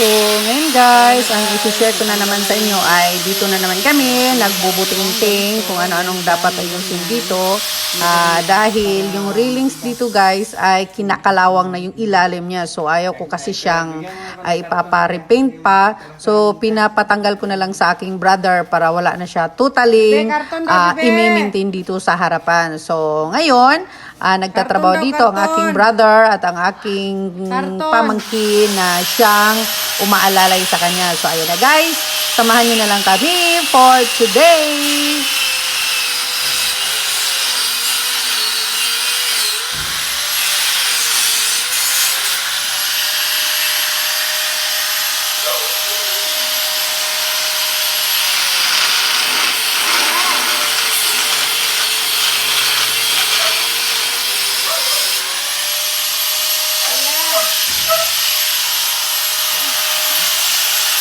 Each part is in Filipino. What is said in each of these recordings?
So, ngayon guys, ang isi-share ko na naman sa inyo ay dito na naman kami, nagbubuting-ting kung ano-anong dapat ayusin dito. Ah, dahil yung railings dito guys ay kinakalawang na yung ilalim niya. So, ayaw ko kasi siyang ay ipapa-repaint pa. So, pinapatanggal ko na lang sa aking brother para wala na siya totally ah, be. i-maintain dito sa harapan. So, ngayon, ah, nagtatrabaho Karton dito ang karton. aking brother at ang aking Karton. pamangkin na siyang umaalalay sa kanya. So, ayun na guys. Samahan niyo na lang kami for today.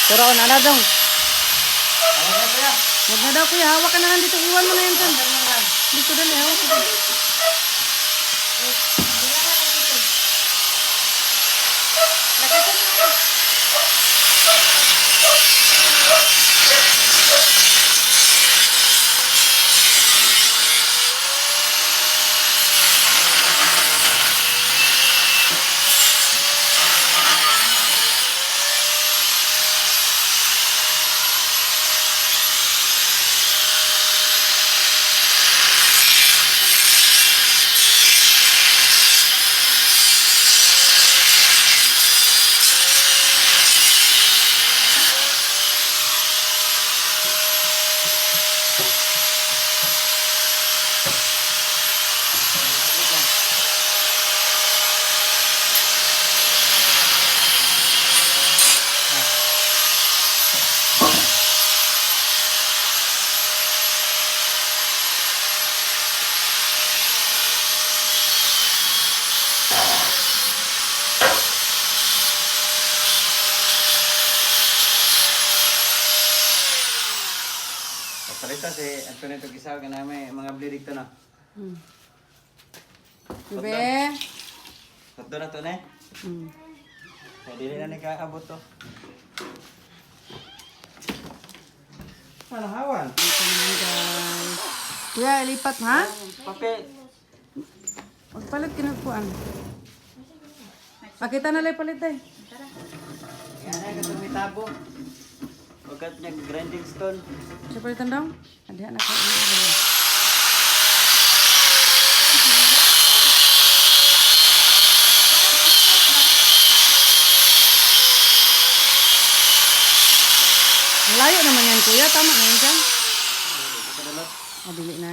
Pero na na dong. Huwag na daw kuya, hawak ka na lang dito. Iwan mo na yan dyan. Dito dali, hawak ka dyan. Papalita si Antonio Tugisaw ka namin mga blirik to na. Be, Tatlo na to na eh. Hmm. Kaya dili na nagkakabot to. Ano hawan? Ito guys. Kuya, ilipat ha? Papel. Magpalit kinagpuan. Pakita na lang palit eh. Yan na katong may tabo. Pagkat niya grinding stone. Siya palitan daw? Adihan na ko. Layo naman yan kuya. Tama na yan dyan. O, dili na.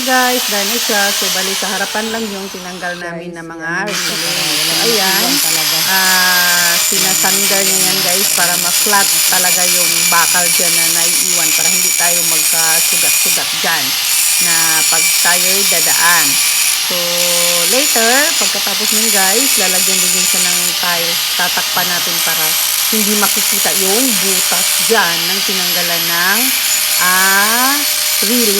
Na guys, dahil na siya. So, bali sa harapan lang yung tinanggal namin na mga. So, ayan. Ah, sinasandar niya yan guys para ma-flat talaga yung bakal dyan na naiiwan para hindi tayo magkasugat-sugat dyan na pag tayo'y dadaan. So, later, pagkatapos nun guys, lalagyan din din siya ng tiles. Tatakpan natin para hindi makikita yung butas dyan ng tinanggalan ng ah, reeling. So,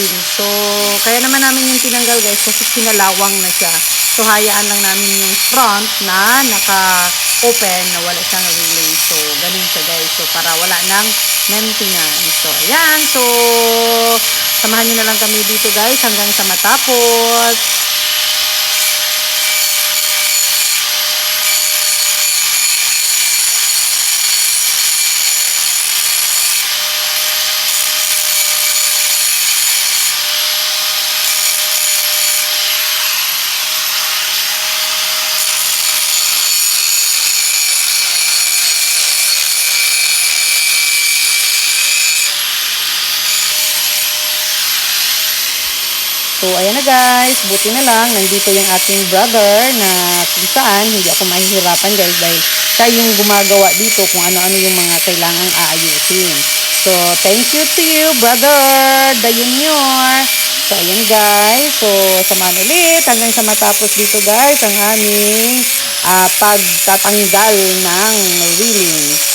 kaya naman namin yung tinanggal guys kasi kinalawang na siya. So, hayaan lang namin yung front na naka-open na wala siyang reeling. So, ganun siya guys. So, para wala nang maintenance. So, ayan. So, samahan nyo na lang kami dito guys hanggang sa matapos. So, ayan na guys. Buti na lang. Nandito yung ating brother na kung saan hindi ako mahihirapan guys dahil siya yung gumagawa dito kung ano-ano yung mga kailangang aayusin. So, thank you to you, brother. The Junior. So, ayan guys. So, samahan ulit hanggang sa matapos dito guys ang aming ah, pagtatanggal ng reeling.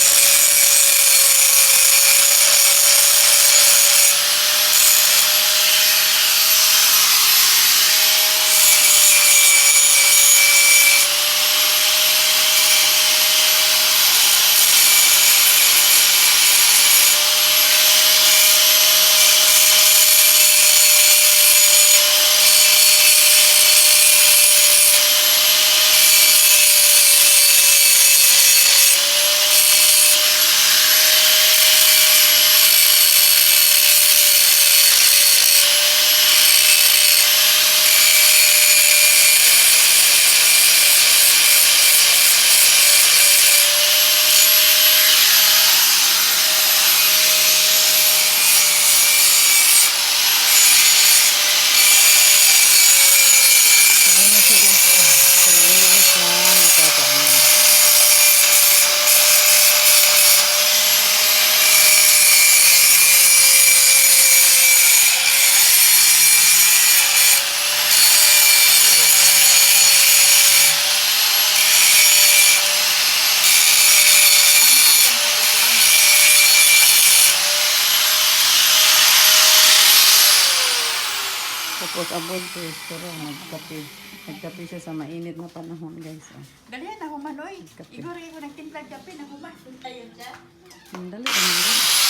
Tapos abot ko, pero nagkape. Nagkape siya sa mainit na panahon, guys. Oh. Dalihan ako manoy. Kape. Igor ko nagtimplag kape na humasun tayo dyan. Ang dali, ang dali.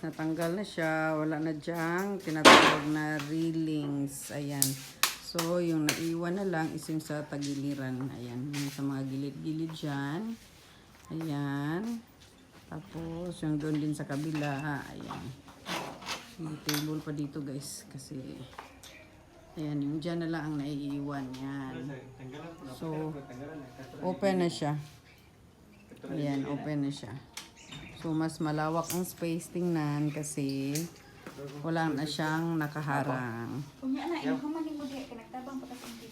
Na. Natanggal na siya. Wala na diyang tinatawag na reelings. Ayan. So, yung naiwan na lang is yung sa tagiliran. Ayan, yung sa mga gilid-gilid dyan. Ayan. Tapos, yung doon din sa kabila. Ayan. May table pa dito guys. Kasi, ayan, yung dyan na lang ang naiiwan. Yan. Tanggalan po na. So, open na siya. Ayan, open na siya. So, mas malawak ang space tingnan kasi wala na siyang nakaharang. Kunya na, yung humanin mo diya, kinagtabang pa kasi hindi